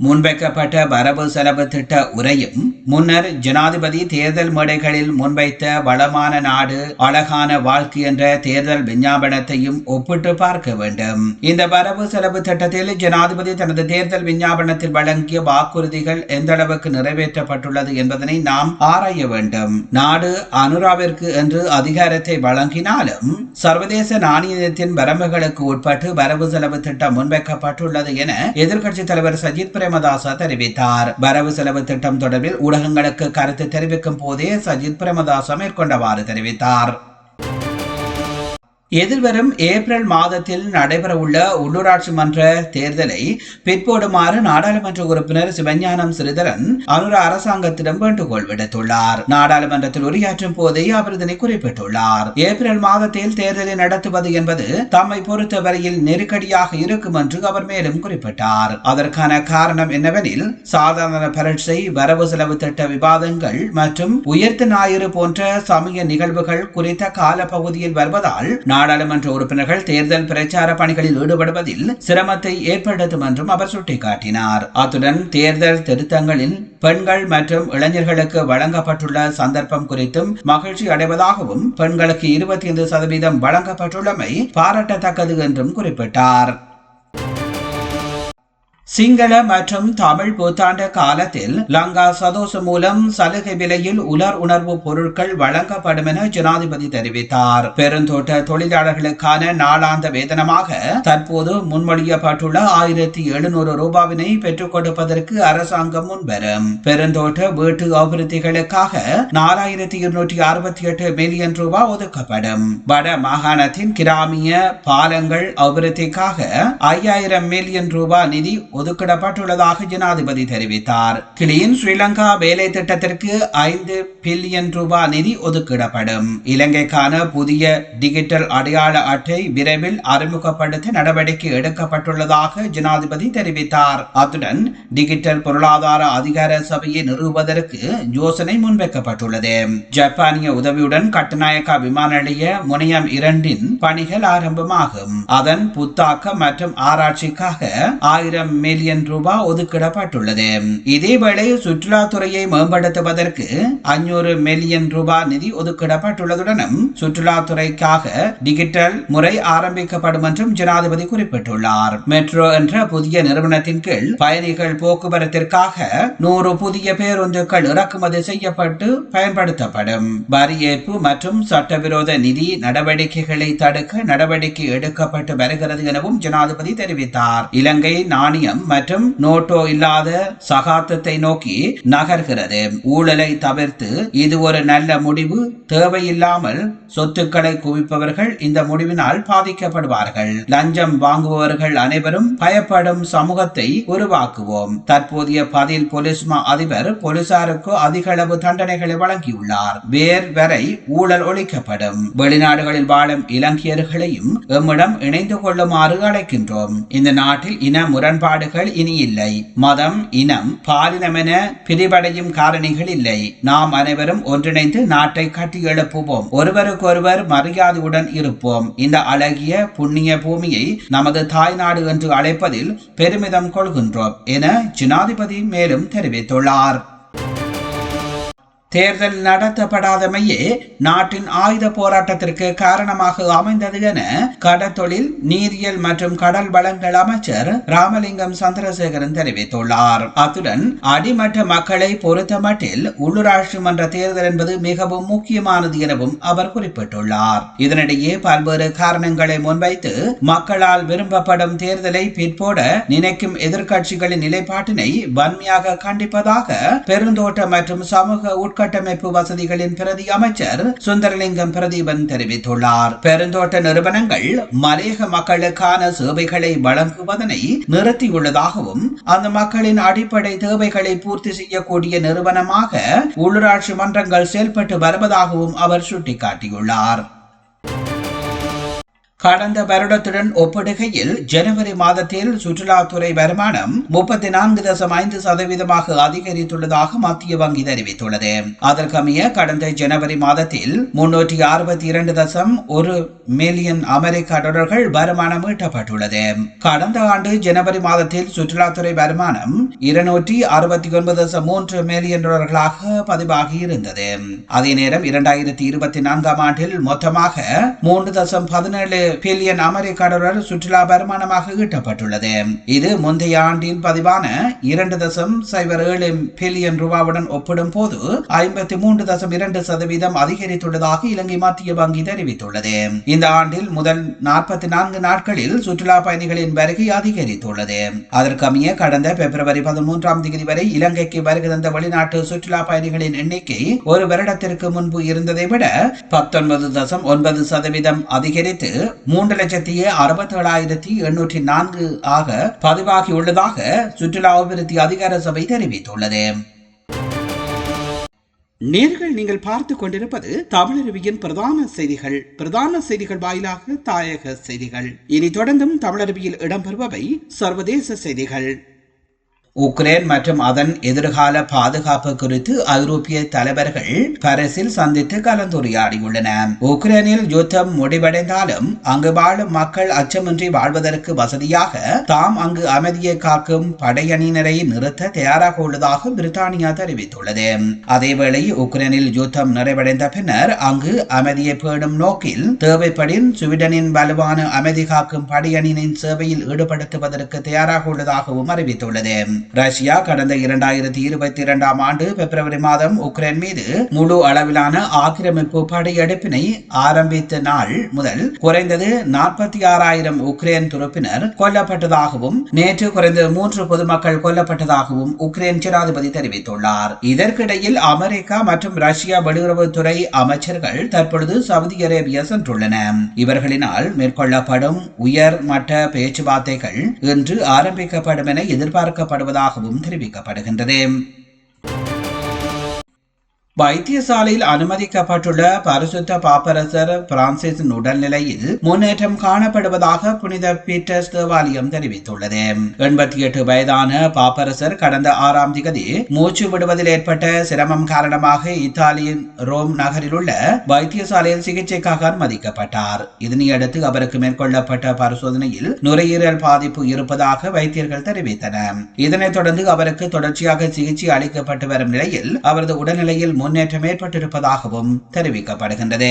முன்வைக்கப்பட்ட வரவு செலவு திட்ட உரையும் முன்னர் ஜனாதிபதி தேர்தல் மேடைகளில் முன்வைத்த வளமான நாடு அழகான வாழ்க்கை என்ற தேர்தல் விஞ்ஞாபனத்தையும் ஒப்பிட்டு பார்க்க வேண்டும். இந்த வரவு செலவு திட்டத்தில் ஜனாதிபதி தனது தேர்தல் விஞ்ஞாபனத்தில் வழங்கிய வாக்குறுதிகள் எந்த அளவுக்கு நிறைவேற்றப்பட்டுள்ளது என்பதனை நாம் ஆராய வேண்டும். நாடு அனுராவிற்கு என்று அதிகாரத்தை வழங்கினாலும் சர்வதேச நாணயத்தின் வரம்புகளுக்கு உட்பட்டு வரவு செலவு திட்டம் முன்வைக்கப்பட்டுள்ளது என எதிர்க்கட்சித் தலைவர் சஜித் பிரேமதாச தெரிவித்தார். வரவு செலவு திட்டம் தொடர்பில் ஊடகங்களுக்கு கருத்து தெரிவிக்கும் போதே சஜித் பிரேமதாச மேற்கொண்டவாறு தெரிவித்தார். எதிர்வரும் ஏப்ரல் மாதத்தில் நடைபெறவுள்ள உள்ளூராட்சி மன்ற தேர்தலை பிற்போடுமாறு நாடாளுமன்ற உறுப்பினர் சிவஞானம் சிறிதரன் அனுர அரசாங்கத்திடம் வேண்டுகோள் விடுத்துள்ளார். நாடாளுமன்றத்தில் உரையாற்றும் போதே அவர் இதனை குறிப்பிட்டுள்ளார். ஏப்ரல் மாதத்தில் தேர்தலை நடத்துவது என்பது தம்மை பொறுத்தவரையில் நெருக்கடியாக இருக்கும் என்று அவர் மேலும் குறிப்பிட்டார். அதற்கான காரணம் என்னவெனில் சாதாரண பரீட்சை வரவு செலவு திட்ட விவாதங்கள் மற்றும் உயர்த்த ஞாயிறு போன்ற சமய நிகழ்வுகள் குறித்த காலப்பகுதியில் வருவதால் நாடாளுமன்ற உறுப்பினர்கள் தேர்தல் பிரச்சார பணிகளில் ஈடுபடுவதில் சிரமத்தை ஏற்படுத்தும் என்றும் அவர் சுட்டிக்காட்டினார். அத்துடன் தேர்தல் திருத்தங்களில் பெண்கள் மற்றும் இளைஞர்களுக்கு வழங்கப்பட்டுள்ள சந்தர்ப்பம் குறித்தும் மகிழ்ச்சி அடைவதாகவும் பெண்களுக்கு இருபத்தி ஐந்து சதவீதம் வழங்கப்பட்டுள்ளமை பாராட்டத்தக்கது என்றும் குறிப்பிட்டார். சிங்கள மற்றும் தமிழ் புத்தாண்டு காலத்தில் லங்கா சதோசு மூலம் சலுகை விலையில் உலர் உணர்வு பொருட்கள் வழங்கப்படும் என ஜனாதிபதி தெரிவித்தார். பெருந்தோட்ட தொழிலாளர்களுக்கான நாளாந்த வேதனமாக தற்போது முன்மொழியப்பட்டுள்ள ஆயிரத்தி எழுநூறு ரூபாவினை பெற்றுக் கொடுப்பதற்கு அரசாங்கம் முன்வரும். பெருந்தோட்ட வீட்டு அபிவிருத்திகளுக்காக நாலாயிரத்தி இருநூற்றி அறுபத்தி எட்டு மில்லியன் ரூபாய் ஒதுக்கப்படும். வட மாகாணத்தின் கிராமிய பாலங்கள் அபிவிருத்திக்காக ஐயாயிரம் மில்லியன் ரூபாய் நிதி ஒதுக்கிடப்பட்டுள்ளதாக ஜனாதிபதி தெரிவித்தார். கிளீன் ஸ்ரீலங்கா வேலை திட்டத்திற்கு ஐந்து பில்லியன் ரூபாய் நிதி ஒதுக்கிடப்படும். இலங்கைக்கான புதிய டிஜிட்டல் அடையாள அட்டை விரைவில் அறிமுகப்படுத்த நடவடிக்கை எடுக்கப்பட்டுள்ளதாக ஜனாதிபதி தெரிவித்தார். அத்துடன் டிஜிட்டல் பொருளாதார அதிகார சபையை நிறுவுவதற்கு யோசனை முன்வைக்கப்பட்டுள்ளது. ஜப்பானிய உதவியுடன் கட்டுநாயக்கா விமான நிலைய முனையம் இரண்டின் பணிகள் ஆரம்பமாகும். அதன் புத்தாக்கம் மற்றும் ஆராய்ச்சிக்காக ஆயிரம் மில்லியன் ரூபாய் ஒதுக்கிடப்பட்டுள்ளது. இதேவேளை சுற்றுலாத்துறையை மேம்படுத்துவதற்கு அஞ்சூறு மில்லியன் ரூபாய் நிதி ஒதுக்கிடப்பட்டுள்ளதுடனும் சுற்றுலாத்துறைக்காக டிஜிட்டல் முறை ஆரம்பிக்கப்படும் என்றும் ஜனாதிபதி குறிப்பிட்டுள்ளார். மெட்ரோ என்ற புதிய நிறுவனத்தின் கீழ் பயணிகள் போக்குவரத்திற்காக நூறு புதிய பேருந்துகள் இறக்குமதி செய்யப்பட்டு பயன்படுத்தப்படும். வரி ஏற்பு மற்றும் சட்டவிரோத நிதி நடவடிக்கைகளை தடுக்க நடவடிக்கை எடுக்கப்பட்டு வருகிறது எனவும் ஜனாதிபதி தெரிவித்தார். இலங்கை நாணயம் மற்றும் நோட்டோ இல்லாத சகாத்தத்தை நோக்கி நகர்கிறது. ஊழலை தவிர்த்து இது ஒரு நல்ல முடிவு. தேவையில்லாமல் சொத்துக்களை குவிப்பவர்கள் இந்த முடிவினால் பாதிக்கப்படுவார்கள். லஞ்சம் வாங்குபவர்கள் அனைவரும் பயப்படும் சமூகத்தை உருவாக்குவோம். தற்போதைய பதில் போலீஸ் அதிபர் போலீசாருக்கு அதிக அளவு தண்டனைகளை வழங்கியுள்ளார். வேர் வரை ஊழல் ஒழிக்கப்படும். வெளிநாடுகளில் வாழும் இலங்கையர்களையும் எம்மிடம் இணைந்து கொள்ளுமாறு அழைக்கின்றோம். இந்த நாட்டில் இன முரண்பாடுகள் இனி இல்லை. மதம் இனம் பாலினம் என பிரிவடையும் காரணிகள் இல்லை. நாம் அனைவரும் ஒன்றிணைந்து நாட்டை கட்டி எழுப்புவோம். ஒருவருக்கொருவர் மரியாதையுடன் இருப்போம். இந்த அழகிய புண்ணிய பூமியை நமது தாய்நாடு என்று அழைப்பதில் பெருமிதம் கொள்கின்றோம் என ஜனாதிபதி மேலும் தெரிவித்துள்ளார். தேர்தல் நடத்தப்படாதமையே நாட்டின் ஆயுத போராட்டத்திற்கு காரணமாக அமைந்தது என கடற்தொழில் நீரியல் மற்றும் கடல் வளங்கள் அமைச்சர் ராமலிங்கம் சந்திரசேகரன் தெரிவித்துள்ளார். அத்துடன் அடிமட்ட மக்களை பொறுத்தமட்டில் உள்ளூராட்சி மன்ற தேர்தல் என்பது மிகவும் முக்கியமானது எனவும் அவர் குறிப்பிட்டுள்ளார். இதனிடையே பல்வேறு காரணங்களை முன்வைத்து மக்களால் விரும்பப்படும் தேர்தலை பிற்போட நினைக்கும் எதிர்க்கட்சிகளின் நிலைப்பாட்டினை வன்மையாக கண்டிப்பதாக பெருந்தோட்ட மற்றும் சமூக உட்கட்ட உள்கட்டமைப்பு வசதிகளின் பிரதி அமைச்சர் சுந்தரலிங்கம் பிரதீபன் தெரிவித்துள்ளார். பெருந்தோட்ட நிறுவனங்கள் மலையக மக்களுக்கான சேவைகளை வழங்குவதனை நிறுத்தியுள்ளதாகவும் அந்த மக்களின் அடிப்படை தேவைகளை பூர்த்தி செய்யக்கூடிய நிறுவனமாக உள்ளூராட்சி மன்றங்கள் செயல்பட்டு வருவதாகவும் அவர் சுட்டிக்காட்டியுள்ளார். கடந்த வருடத்துடன் ஒப்பிடுகையில் ஜனவரி மாதத்தில் சுற்றுலாத்துறை வருமானம் முப்பத்தி நான்கு தசம் ஐந்து சதவீதமாக அதிகரித்துள்ளதாக மத்திய வங்கி தெரிவித்துள்ளது. அதற்கமைய கடந்த ஜனவரி மாதத்தில் முன்னூற்றி அறுபத்தி இரண்டு தசம் ஒரு மில்லியன் அமெரிக்க டாலர்கள் வருமானம் ஈட்டப்பட்டுள்ளது. கடந்த ஆண்டு ஜனவரி மாதத்தில் சுற்றுலாத்துறை வருமானம் இருநூற்றி அறுபத்தி ஒன்பது தசம் மூன்று மில்லியன் டாலர்களாக பதிவாகி இருந்தது. அதே நேரம் இரண்டாயிரத்தி இருபத்தி நான்காம் ஆண்டில் மொத்தமாக மூன்று தசம் பதினேழு பில்லியன் அமெரிக்க டாலர் சுற்றுலா வருமானமாக ஈட்டப்பட்டுள்ளது. இது முந்தைய ஆண்டின் பதிவான இரண்டு தசம் சைபர் ஏழு பில்லியன் ரூபாவுடன் ஒப்பிடும் போது ஐம்பத்தி மூன்று தசம் இரண்டு சதவீதம் அதிகரித்துள்ளதாக இலங்கை மத்திய வங்கி தெரிவித்துள்ளது. இந்த ஆண்டில் முதல் நாற்பத்தி நான்கு நாட்களில் சுற்றுலா பயணிகளின் வருகை அதிகரித்துள்ளது. அதற்கமைய கடந்த பிப்ரவரி பதிமூன்றாம் தேதி வரை இலங்கைக்கு வருகை தந்த வெளிநாட்டு சுற்றுலா பயணிகளின் எண்ணிக்கை ஒரு வருடத்திற்கு முன்பு இருந்ததை விட பத்தொன்பது தசம் ஒன்பது சதவீதம் அதிகரித்து மூன்று லட்சத்தி அறுபத்தேழாயிரத்தி எண்ணூற்றி நான்கு ஆக பதிவாகியுள்ளதாக சுற்றுலா அபிவிருத்தி அதிகார சபை தெரிவித்துள்ளது. நேர்கள் நீங்கள் பார்த்து கொண்டிருப்பது தமிழருவியின் பிரதான செய்திகள். பிரதான செய்திகள் வாயிலாக தாயக செய்திகள். இனி தொடர்ந்தும் தமிழருவியில் இடம்பெறுபவை சர்வதேச செய்திகள். உக்ரைன் மற்றும் அதன் எதிர்கால பாதுகாப்பு குறித்து ஐரோப்பிய தலைவர்கள் பரிசில் சந்தித்து கலந்துரையாடியுள்ளனர் உக்ரைனில் யுத்தம் முடிவடைந்தாலும் அங்கு வாழும் மக்கள் அச்சமின்றி வாழ்வதற்கு வசதியாக தாம் அங்கு அமைதியை காக்கும் படையணியினரை நிறுத்த தயாராக உள்ளதாக பிரித்தானியா தெரிவித்துள்ளது. அதேவேளை உக்ரைனில் யுத்தம் நிறைவடைந்த பின்னர் அங்கு அமைதியை பேடும் நோக்கில் தேவைப்படின் சுவீடனின் வலுவான அமைதி காக்கும் படையணியின் சேவையில் ஈடுபடுத்துவதற்கு தயாராக உள்ளதாகவும் அறிவித்துள்ளது. ரஷ்யா கடந்த இரண்டாயிரத்தி இருபத்தி இரண்டாம் ஆண்டு பிப்ரவரி மாதம் உக்ரைன் மீது முழு அளவிலான ஆக்கிரமிப்பு படையெடுப்பினை ஆரம்பித்த நாள் முதல் குறைந்தது நாற்பத்தி ஆறாயிரம் உக்ரைன் துருப்பினர் கொல்லப்பட்டதாகவும் நேற்று குறைந்த மூன்று பொதுமக்கள் கொல்லப்பட்டதாகவும் உக்ரைன் ஜனாதிபதி தெரிவித்துள்ளார். இதற்கிடையில் அமெரிக்கா மற்றும் ரஷ்யா வெளியுறவுத்துறை அமைச்சர்கள் தற்பொழுது சவுதி அரேபியா சென்றுள்ளன. இவர்களினால் மேற்கொள்ளப்படும் உயர் மட்ட பேச்சுவார்த்தைகள் இன்று ஆரம்பிக்கப்படும் என எதிர்பார்க்கப்படுவது வருவதாகவும் தெரிவிக்கப்படுகின்றது. வைத்தியசாலையில் அனுமதிக்கப்பட்டுள்ள பரிசுத்த பாப்பரசர் பிரான்சிஸின் உடல்நிலையில் முன்னேற்றம் காணப்படுவதாக புனித பீட்டர்ஸ் தேவாலயம் தெரிவித்துள்ளது. எண்பத்தி எட்டு வயதான பாப்பரசர் கடந்த ஆறாம் திகதி மூச்சு விடுவதில் ஏற்பட்ட சிரமம் காரணமாக இத்தாலியின் ரோம் நகரில் உள்ள வைத்தியசாலையில் சிகிச்சைக்காக அனுமதிக்கப்பட்டார். இதனையடுத்து அவருக்கு மேற்கொள்ளப்பட்ட பரிசோதனையில் நுரையீரல் பாதிப்பு இருப்பதாக வைத்தியர்கள் தெரிவித்தனர். இதனைத் தொடர்ந்து அவருக்கு தொடர்ச்சியாக சிகிச்சை அளிக்கப்பட்டு வரும் நிலையில் அவரது உடல்நிலையில் முன்னேற்றம் ஏற்பட்டிருப்பதாகவும் தெரிவிக்கப்படுகின்றது.